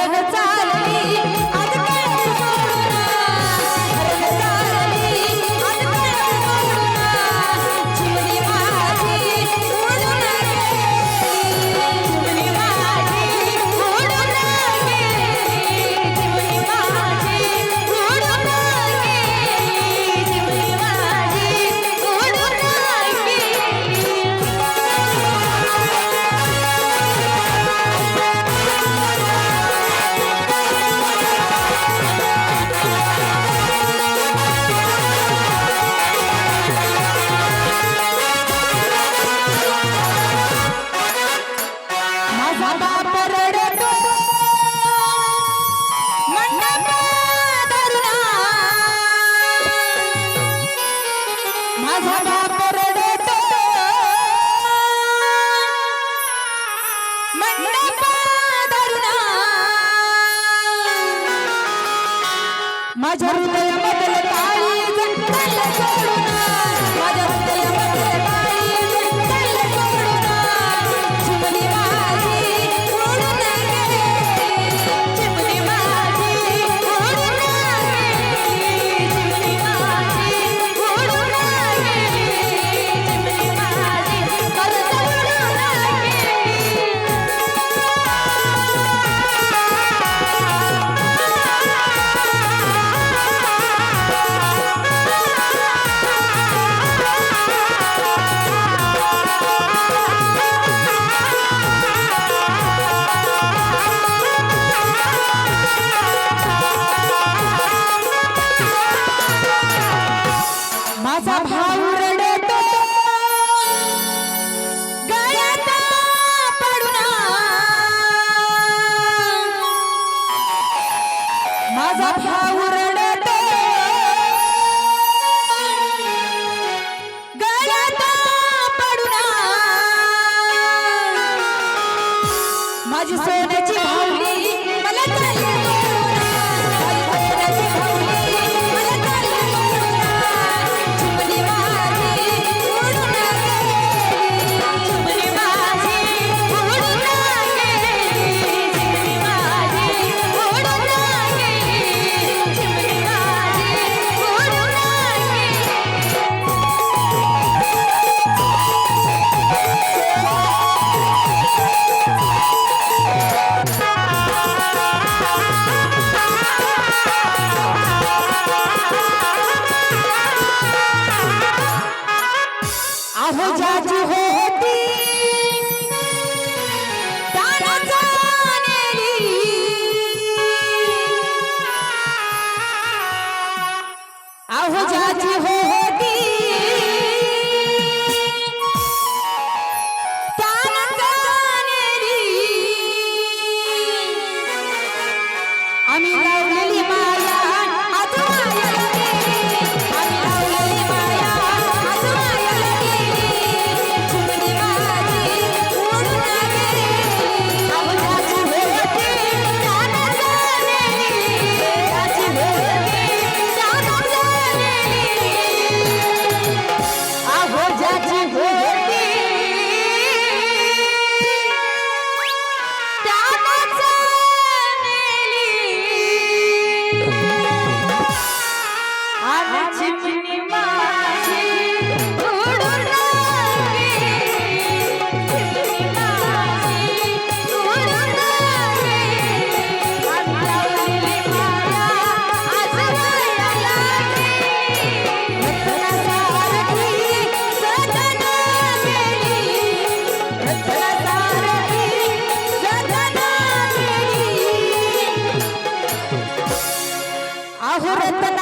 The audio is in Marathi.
रंग चालली মাঝারি 啥子啊？आवाज होती आवाज होती আমি आदे चेडुनी माची बुर्णांगे मचांद मनी माची तुर्णांगे आदा पुलिली माया आजबन आलागे रहता जवारती सदना बेली रहता जारती जदना बेली आदा